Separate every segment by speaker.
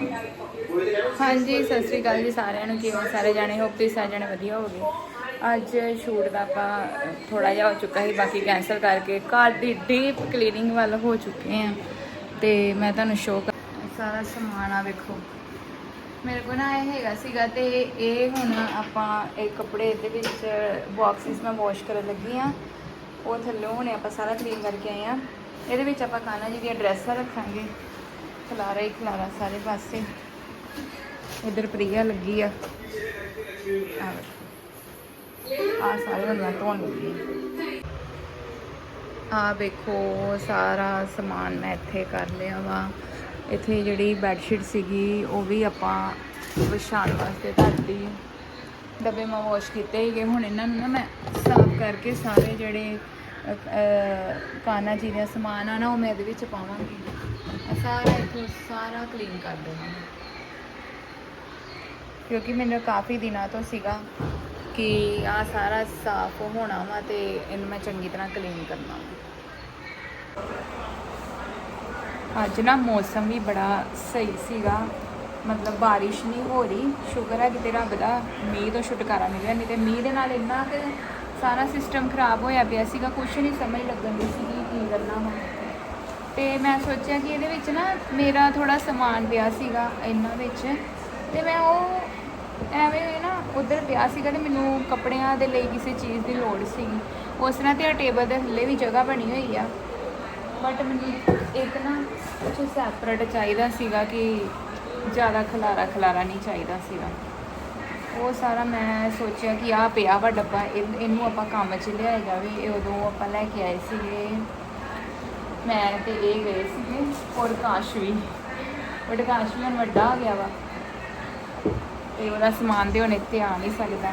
Speaker 1: ਹਾਂਜੀ, ਸਤਿ ਸ੍ਰੀ ਅਕਾਲ ਜੀ ਸਾਰਿਆਂ ਨੂੰ। ਕਿਵੇਂ ਸਾਰੇ ਜਾਣੇ? ਹੋਪ ਤੁਸੀਂ ਸਾਰੇ ਜਾਣੇ ਵਧੀਆ ਹੋਵੋਗੇ। ਅੱਜ ਸ਼ੂਟ ਦਾ ਆਪਾਂ ਥੋੜਾ ਜਿਹਾ ਹੋ ਚੁੱਕਾ ਸੀ, ਬਾਕੀ ਕੈਨਸਲ ਕਰਕੇ ਘਰ ਦੀ ਡੀਪ ਕਲੀਨਿੰਗ ਵੱਲ ਹੋ ਚੁੱਕੇ ਆ ਤੇ ਮੈਂ ਤੁਹਾਨੂੰ ਸ਼ੋਅ ਕਰ ਸਾਰਾ ਸਮਾਨ ਆ ਵੇਖੋ। ਮੇਰੇ ਕੋਲ ਨਾ ਇਹ ਹੈਗਾ ਸੀਗਾ ਤੇ ਇਹ ਹੁਣ ਆਪਾਂ ਇਹ ਕੱਪੜੇ ਦੇ ਵਿੱਚ ਬਾਕਸਿਸ ਮੈਂ ਵਾਸ਼ ਕਰਨ ਲੱਗੀ ਆ ਉਹ ਥੱਲੇ ਹੁਣੇ ਆਪਾਂ ਸਾਰਾ ਕਲੀਨ ਕਰਕੇ ਆਏ ਆ ਇਹਦੇ ਵਿੱਚ ਆਪਾਂ ਕਾਨਾ ਜੀ ਦੀਆਂ ਡਰੈਸਾਂ ਰੱਖਾਂਗੇ? ਖਲਾਰਾ ਹੀ ਖਲਾਰਾ ਸਾਰੇ ਪਾਸੇ। ਇਧਰ ਪ੍ਰਿਆ ਲੱਗੀ ਆ। ਆ ਸਾਰੇ ਹੁਣ ਧੋਣ ਲੱਗੀ ਆ। ਵੇਖੋ ਸਾਰਾ ਸਮਾਨ ਮੈਂ ਇੱਥੇ ਕਰ ਲਿਆ ਵਾ। ਇੱਥੇ ਜਿਹੜੀ ਬੈੱਡਸ਼ੀਟ ਸੀਗੀ ਉਹ ਵੀ ਆਪਾਂ ਵਿਛਾਉਣ ਵਾਸਤੇ ਧਰਤੀ। ਡੱਬੇ ਮੈਂ ਵਾਸ਼ ਕੀਤੇ ਹੀਗੇ ਹੁਣ ਇਹਨਾਂ ਨੂੰ ਨਾ ਮੈਂ ਸਾਫ਼ ਕਰਕੇ ਸਾਰੇ ਜਿਹੜੇ ਅ, ਕਾਨਾ ਜੀ ਦਾ ਸਮਾਨ ਆ ਨਾ ਉਹ ਮੈਂ ਇਹਦੇ ਵਿੱਚ ਪਾਵਾਂਗੀ। ਸਾਰਾ ਇੱਥੋਂ ਸਾਰਾ ਕਲੀਨ ਕਰ ਦੇਣਾ ਕਿਉਂਕਿ ਮੈਨੂੰ ਕਾਫੀ ਦਿਨਾਂ ਤੋਂ ਸੀਗਾ ਕਿ ਆ ਸਾਰਾ ਸਾਫ਼ ਹੋਣਾ ਵਾ ਤੇ ਇਹਨੂੰ ਮੈਂ ਚੰਗੀ ਤਰ੍ਹਾਂ ਕਲੀਨ ਕਰਨਾ ਵਾ। ਅੱਜ ਨਾ ਮੌਸਮ ਵੀ ਬੜਾ ਸਹੀ ਸੀਗਾ। ਮਤਲਬ ਬਾਰਿਸ਼ ਨਹੀਂ ਹੋ ਰਹੀ। ਸ਼ੁਕਰ ਹੈ ਕਿਤੇ ਰੱਬ ਦਾ ਮੀਂਹ ਤੋਂ ਛੁਟਕਾਰਾ ਮਿਲਿਆ, ਨਹੀਂ ਤੇ ਮੀਂਹ ਦੇ ਨਾਲ ਇੰਨਾ ਕਿ ਸਾਰਾ ਸਿਸਟਮ ਖਰਾਬ ਹੋਇਆ ਪਿਆ ਸੀਗਾ। ਕੁਝ ਨਹੀਂ ਸਮਝ ਲੱਗਣ ਦੀ ਸੀਗੀ ਕੀ ਕਰਨਾ ਵਾ। ਤੇ ਮੈਂ ਸੋਚਿਆ ਕਿ ਇਹਦੇ ਵਿੱਚ ਨਾ ਮੇਰਾ ਥੋੜਾ ਸਮਾਨ ਪਿਆ ਸੀਗਾ ਇਹਨਾਂ ਵਿੱਚ ਤੇ ਮੈਂ ਉਹ ਐਵੇਂ ਨਾ ਉਧਰ ਪਿਆ ਸੀਗਾ ਤੇ ਮੈਨੂੰ ਕੱਪੜਿਆਂ ਦੇ ਲਈ ਕਿਸੇ ਚੀਜ਼ ਦੀ ਲੋੜ ਸੀਗੀ। ਉਸ ਤਰ੍ਹਾਂ ਤੇ ਟੇਬਲ ਦੇ ਥੱਲੇ ਵੀ ਜਗ੍ਹਾ ਬਣੀ ਹੋਈ ਆ। ਬਟ ਮੈਨੂੰ ਇੱਕ ਨਾ ਕੁਝ ਸੈਪਰੇਟ ਚਾਹੀਦਾ ਸੀਗਾ ਕਿ ਜ਼ਿਆਦਾ ਖਲਾਰਾ ਖਲਾਰਾ ਨਹੀਂ ਚਾਹੀਦਾ ਸੀਗਾ। ਉਹ ਸਾਰਾ ਮੈਂ ਸੋਚਿਆ ਕਿ ਆਹ ਪਿਆ ਵਾ ਡੱਬਾ, ਇਹ- ਇਹਨੂੰ ਆਪਾਂ ਕੰਮ 'ਚ ਲਿਆਇਆ ਜਾਵੇ। ਇਹ ਉਦੋਂ ਆਪਾਂ ਲੈ ਕੇ ਆਏ ਸੀਗੇ। ਮੈਂ ਤੇ ਇਹ ਗਏ ਸੀਗੇ ਔਰ ਕਾਸ਼ ਵੀ ਬਟ ਕਾਸ਼ ਵੀ ਹੁਣ ਵੱਡਾ ਹੋ ਗਿਆ ਵਾ। ਤੇ ਉਹਦਾ ਸਮਾਨ ਤੇ ਹੁਣ ਇੱਥੇ ਆ ਨਹੀਂ ਸਕਦਾ।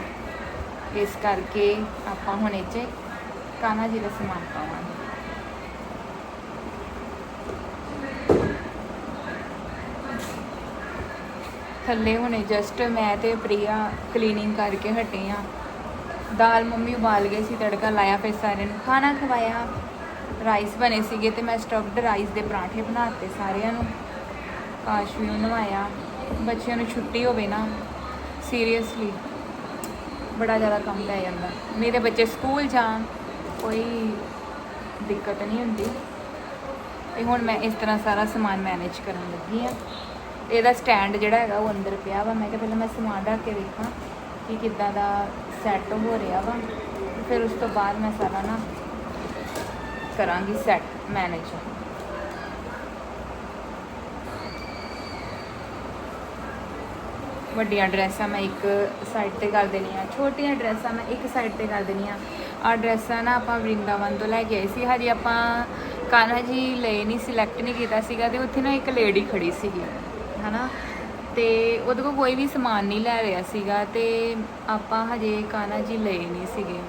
Speaker 1: ਇਸ ਕਰਕੇ ਆਪਾਂ ਹੁਣ ਇੱਥੇ 'ਚ ਕਾਨਾ ਜੀ ਦਾ ਸਮਾਨ ਪਾਵਾਂਗੇ। ਥੱਲੇ ਹੁਣੇ ਜਸਟ ਮੈਂ ਤੇ ਪ੍ਰਿਆ ਕਲੀਨਿੰਗ ਕਰਕੇ ਹਟੇ ਆ। ਦਾਲ ਮੰਮੀ ਉਬਾਲ ਗਏ ਸੀ, ਤੜਕਾ ਲਾਇਆ ਫਿਰ ਸਾਰਿਆਂ ਨੂੰ। ਖਾਣਾ ਖਵਾਇਆ। ਰਾਈਸ ਬਣੇ ਸੀਗੇ ਤੇ ਮੈਂ ਸਟਫਡ ਰਾਈਸ ਦੇ ਪਰਾਂਠੇ ਬਣਾਤੇ ਸਾਰਿਆਂ ਨੂੰ। ਕਾਸ਼ ਵੀ ਨੂੰ ਨਵਾਇਆ ਬੱਚਿਆਂ ਨੂੰ ਛੁੱਟੀ ਹੋਵੇ ਨਾ ਸੀਰੀਅਸਲੀ ਬੜਾ ਜ਼ਿਆਦਾ ਕੰਮ ਪੈ ਜਾਂਦਾ। ਮੇਰੇ ਬੱਚੇ ਸਕੂਲ ਜਾਣ, ਕੋਈ ਦਿੱਕਤ ਨਹੀਂ ਹੁੰਦੀ। ਤੇ ਹੁਣ ਮੈਂ ਇਸ ਤਰ੍ਹਾਂ ਸਾਰਾ ਸਮਾਨ ਮੈਨੇਜ ਕਰਨ ਲੱਗੀ ਆ ਤੇ ਇਹਦਾ ਸਟੈਂਡ ਜਿਹੜਾ ਹੈਗਾ ਉਹ ਅੰਦਰ ਪਿਆ ਵਾ। ਮੈਂ ਕਿਹਾ ਪਹਿਲਾਂ ਮੈਂ ਸਮਾਨ ਰੱਖ ਕੇ ਵੇਖਾਂ ਕਿ ਕਿੱਦਾਂ ਦਾ ਸੈੱਟ ਹੋ ਰਿਹਾ ਵਾ। ਫਿਰ ਉਸ ਤੋਂ ਬਾਅਦ ਮੈਂ ਸਾਰਾ ਨਾ ਕਰਾਂਗੀ ਸੈੱਟ ਮੈਨੇਜ ਵੱਡੀਆਂ ਡਰੈਸਾਂ ਮੈਂ ਇੱਕ ਸਾਈਡ ਤੇ ਕਰ ਦੇਣੀਆਂ, ਛੋਟੀਆਂ ਡਰੈਸਾਂ ਮੈਂ ਇੱਕ ਸਾਈਡ ਤੇ ਕਰ ਦੇਣੀਆਂ। ਆ ਡਰੈਸਾਂ ਨਾ ਆਪਾਂ ਵਰਿੰਦਾਵਨ ਤੋਂ ਲੈ ਕੇ ਆਏ ਸੀ, ਹਜੇ ਆਪਾਂ ਕਾਨਹਾ ਜੀ ਲਈ ਨਹੀਂ ਸਿਲੈਕਟ ਨਹੀਂ ਕੀਤਾ ਸੀਗਾ ਤੇ ਉੱਥੇ ਨਾ ਇੱਕ ਲੇਡੀ ਖੜੀ ਸੀਗੀ, ਹਨਾ? ਤੇ ਉਹਦੇ ਕੋਲ ਕੋਈ ਵੀ ਸਮਾਨ ਨਹੀਂ ਲੈ ਰਿਹਾ ਸੀਗਾ ਤੇ ਆਪਾਂ ਹਜੇ ਕਾਨਹਾ ਜੀ ਲਏ ਨਹੀਂ ਸੀਗੇ।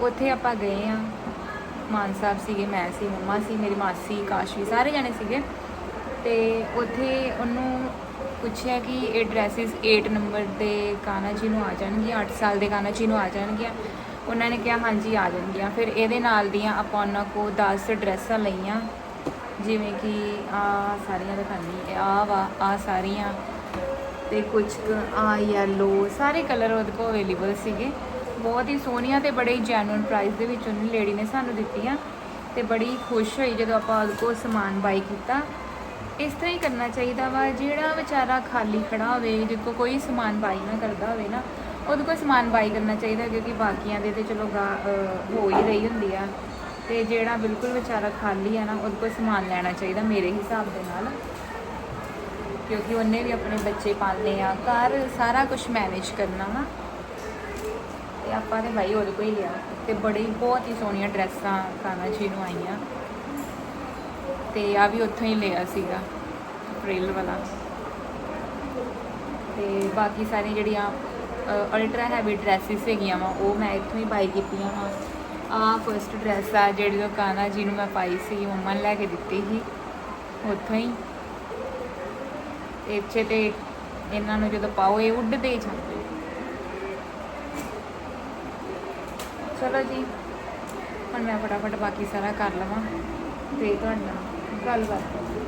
Speaker 1: ਉੱਥੇ ਆਪਾਂ ਗਏ ਆ। ਮਾਨ ਸਾਹਿਬ ਸੀਗੇ, ਮੈਂ ਸੀ, ਮੰਮਾ ਸੀ, ਮੇਰੀ ਮਾਸੀ ਕਾਸ਼ਵੀ, ਸਾਰੇ ਜਣੇ ਸੀਗੇ। ਤੇ ਉੱਥੇ ਉਹਨੂੰ ਪੁੱਛਿਆ ਕਿ ਇਹ ਡਰੈਸਿਸ 8 ਨੰਬਰ ਦੇ ਕਾਨਾ ਜੀ ਨੂੰ ਆ ਜਾਣਗੀਆਂ 8 ਸਾਲ ਦੇ ਕਾਨਾ ਜੀ ਨੂੰ ਆ ਜਾਣਗੀਆਂ। ਉਹਨਾਂ ਨੇ ਕਿਹਾ, ਹਾਂਜੀ, ਆ ਜਾਣਗੀਆਂ। ਫਿਰ ਇਹਦੇ ਨਾਲ ਦੀਆਂ ਆਪਾਂ ਉਹਨਾਂ ਕੋ 10 ਡਰੈਸਾਂ ਲਈਆਂ। ਜਿਵੇਂ ਕਿ ਆ ਸਾਰੀਆਂ ਦਿਖਾਣੀ ਆ ਵਾ, ਆ ਸਾਰੀਆਂ ਤੇ ਕੁਝ ਆ ਯੈਲੋ ਸਾਰੇ ਕਲਰ ਉਹਦੇ ਕੋਲ ਅਵੇਲੇਬਲ ਸੀਗੇ। ਬਹੁਤ ਹੀ ਸੋਹਣੀਆਂ ਤੇ ਬੜੇ ਹੀ ਜੈਨੂਇਨ ਪ੍ਰਾਈਸ ਦੇ ਵਿੱਚ ਉਹਨੇ ਲੇਡੀ ਨੇ ਸਾਨੂੰ ਦਿੱਤੀਆਂ ਤੇ ਬੜੀ ਖੁਸ਼ ਹੋਈ ਜਦੋਂ ਆਪਾਂ ਉਹਦੇ ਕੋਲ ਸਮਾਨ ਬਾਈ ਕੀਤਾ। ਇਸ ਤਰ੍ਹਾਂ ਹੀ ਕਰਨਾ ਚਾਹੀਦਾ ਵਾ, ਜਿਹੜਾ ਵਿਚਾਰਾ ਖਾਲੀ ਖੜਾ ਹੋਵੇ, ਜਿਹਦੇ ਕੋਲ ਕੋਈ ਸਮਾਨ ਬਾਈ ਨਾ ਕਰਦਾ ਹੋਵੇ ਨਾ, ਉਹਦੇ ਕੋਲ ਸਮਾਨ ਬਾਈ ਕਰਨਾ ਚਾਹੀਦਾ ਕਿਉਂਕਿ ਬਾਕੀਆਂ ਦੇ ਤੇ ਚਲੋ ਗਾ- ਹੋ ਹੀ ਰਹੀ ਹੁੰਦੀ ਆ। ਤੇ ਜਿਹੜਾ ਬਿਲਕੁਲ ਵਿਚਾਰਾ ਖਾਲੀ ਆ ਨਾ, ਉਹਦੇ ਕੋਲ ਸਮਾਨ ਲੈਣਾ ਚਾਹੀਦਾ ਮੇਰੇ ਹਿਸਾਬ ਦੇ ਨਾਲ। ਕਿਉਂਕਿ ਉਹਨੇ ਵੀ ਆਪਣੇ ਬੱਚੇ ਪਾਲਨੇ ਆ, ਘਰ ਸਾਰਾ ਕੁਝ ਮੈਨੇਜ ਕਰਨਾ ਵਾ। ਆਪਾਂ ਤੇ ਭਾਈ ਉਹਦੇ ਕੋਲ ਹੀ ਲਿਆ। ਤੇ ਬੜੀ ਬਹੁਤ ਹੀ ਸੋਹਣੀਆਂ ਡਰੈਸਾਂ ਕਾਨਾ ਜੀ ਨੂੰ ਆਈਆਂ। ਤੇ ਆ ਵੀ ਉੱਥੋਂ ਹੀ ਲਿਆ ਸੀਗਾ, ਅਪ੍ਰੈਲ ਵਾਲਾ। ਤੇ ਬਾਕੀ ਸਾਰੀਆਂ ਜਿਹੜੀਆਂ ਅਲਟਰਾ ਹੈਵੀ ਡਰੈਸਿਸ ਹੈਗੀਆਂ ਵਾ, ਉਹ ਮੈਂ ਇੱਥੋਂ ਹੀ ਬਾਈ ਕੀਤੀਆਂ ਵਾ। ਆ ਫਰਸਟ ਡਰੈਸ ਆ, ਜਿਹੜੀ ਉਹ ਕਾਨਾ ਜੀ ਨੂੰ ਮੈਂ ਪਾਈ ਸੀ ਮੰਮਾ ਨੇ ਲੈ ਕੇ ਦਿੱਤੀ ਸੀ, ਉੱਥੋਂ ਹੀ। ਇੱਥੇ ਤੇ ਇਹਨਾਂ ਨੂੰ ਜਦੋਂ ਪਾਓ, ਇਹ ਉੱਡਦੇ ਜਾਂਦੇ ਚਲੋ ਜੀ। ਹੁਣ ਮੈਂ ਫਟਾਫਟ ਬਾਕੀ ਸਾਰਾ ਕਰ ਲਵਾਂ ਤੇ ਤੁਹਾਡੇ ਨਾਲ ਗੱਲਬਾਤ ਕਰਾਂਗੀ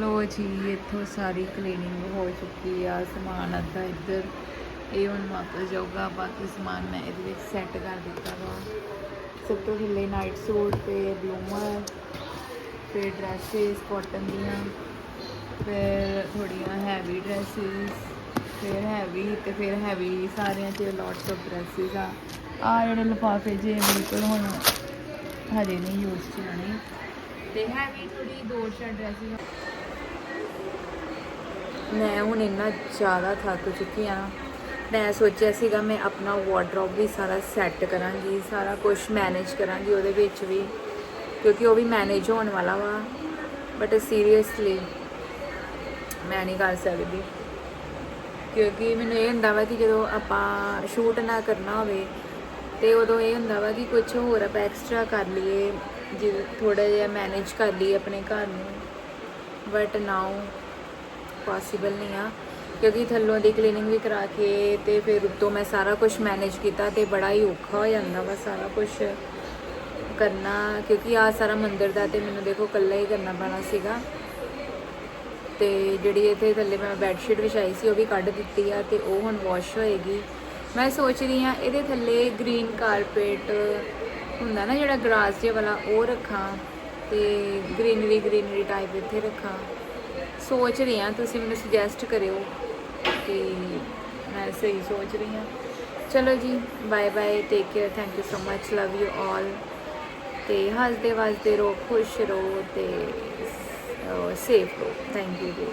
Speaker 1: ਲੋ ਜੀ, ਇੱਥੋਂ ਸਾਰੀ ਕਲੀਨਿੰਗ ਹੋ ਚੁੱਕੀ ਆ, ਸਮਾਨ ਅੱਧਾ ਇੱਧਰ। ਇਹ ਹੁਣ ਵਾਪਸ ਜਾਊਗਾ, ਬਾਕੀ ਸਮਾਨ ਮੈਂ ਇਹਦੇ ਵਿੱਚ ਸੈੱਟ ਕਰ ਦਿੱਤਾ ਵਾ। ਸਭ ਤੋਂ ਥੱਲੇ ਨਾਈਟ ਸੂਟ ਤੇ ਬਲੂਮਰ, ਫਿਰ ਡਰੈਸਿਸ ਕਾਟਨ ਦੀਆਂ, ਫਿਰ ਥੋੜੀਆਂ ਹੈਵੀ ਡਰੈਸਿਸ ਫਿਰ ਹੈਵੀ ਤੇ ਫਿਰ ਹੈਵੀ ਸਾਰਿਆਂ 'ਚ ਲੋਟਸ ਆਫ ਡਰੈਸਿਸ ਆ। ਆ ਜਿਹੜੇ ਲਿਫਾਫੇ ਜੇ ਬਿਲਕੁਲ ਹੁਣ ਹਜੇ ਨਹੀਂ ਯੂਜ਼ 'ਚ ਤੇ ਹੈਵੀ ਥੋੜੀ ਦੋ ਚਾਰ ਡਰੈਸਿਸ ਮੈਂ ਹੁਣ ਇੰਨਾ ਜ਼ਿਆਦਾ ਥੱਕ ਚੁੱਕੀ ਆ ਮੈਂ ਸੋਚਿਆ ਸੀਗਾ ਮੈਂ ਆਪਣਾ ਵਾਰਡਰੋਬ ਵੀ ਸਾਰਾ ਸੈੱਟ ਕਰਾਂਗੀ, ਸਾਰਾ ਕੁਝ ਮੈਨੇਜ ਕਰਾਂਗੀ ਉਹਦੇ ਵਿੱਚ ਵੀ, ਕਿਉਂਕਿ ਉਹ ਵੀ ਮੈਨੇਜ ਹੋਣ ਵਾਲਾ ਵਾ। ਬਟ ਸੀਰੀਅਸਲੀ ਮੈਂ ਨਹੀਂ ਕਰ ਸਕਦੀ। ਕਿਉਂਕਿ ਮੈਨੂੰ ਇਹ ਹੁੰਦਾ ਵਾ ਕਿ ਜਦੋਂ ਆਪਾਂ ਸ਼ੂਟ ਨਾ ਕਰਨਾ ਹੋਵੇ ਤੇ ਉਦੋਂ ਇਹ ਹੁੰਦਾ ਵਾ ਕਿ ਕੁਝ ਹੋਰ ਆਪਾਂ ਐਕਸਟਰਾ ਕਰ ਲਈਏ ਜਿਵੇਂ ਥੋੜਾ ਜਿਹਾ ਮੈਨੇਜ ਕਰ ਲਈਏ ਆਪਣੇ ਘਰ ਨੂੰ। ਬਟ ਨਾਓ ਪੋਸੀਬਲ ਨਹੀਂ ਆ। ਕਿਉਂਕਿ ਥੱਲੋਂ ਦੀ ਕਲੀਨਿੰਗ ਵੀ ਕਰਾ ਕੇ ਤੇ ਫਿਰ ਉੱਤੋਂ ਮੈਂ ਸਾਰਾ ਕੁਝ ਮੈਨੇਜ ਕੀਤਾ ਤੇ ਬੜਾ ਹੀ ਔਖਾ ਹੋ ਜਾਂਦਾ ਵਾ ਸਾਰਾ ਕੁਝ ਕਰਨਾ, ਕਿਉਂਕਿ ਆ ਸਾਰਾ ਮੰਦਿਰ ਦਾ ਤੇ ਮੈਨੂੰ ਦੇਖੋ ਇਕੱਲਾ ਹੀ ਕਰਨਾ ਪੈਣਾ ਸੀਗਾ। ਤੇ ਜਿਹੜੀ ਇੱਥੇ ਥੱਲੇ ਮੈਂ ਬੈੱਡ ਸ਼ੀਟ ਵਿਛਾਈ ਸੀ, ਉਹ ਵੀ ਕੱਢ ਦਿੱਤੀ ਆ ਤੇ ਉਹ ਹੁਣ ਵਾਸ਼ ਹੋਏਗੀ। ਮੈਂ ਸੋਚ ਰਹੀ ਆ ਇਹਦੇ ਥੱਲੇ ਗ੍ਰੀਨ ਕਾਰਪੇਟ ਹੁੰਦਾ ਨਾ ਜਿਹੜਾ ਗ੍ਰਾਸ ਜਿਹਾ ਵਾਲਾ, ਉਹ ਰੱਖਾਂ ਤੇ ਗ੍ਰੀਨਰੀ ਗ੍ਰੀਨਰੀ ਟਾਈਪ ਇੱਥੇ ਰੱਖਾਂ। ਸੋਚ ਰਹੀ ਆ ਤੁਸੀਂ ਮੈਨੂੰ ਸੁਜੈਸਟ ਕਰਿਓ। ਕਿ ਮੈਂ ਸਹੀ ਸੋਚ ਰਹੀ ਹਾਂ। ਚਲੋ ਜੀ bye bye take care thank you so much love you all ਤੇ ਹੱਸਦੇ ਵਸਦੇ ਰਹੋ, ਖੁਸ਼ ਰਹੋ ਤੇ ਸੇਫ ਰਹੋ। ਥੈਂਕ ਯੂ ਜੀ।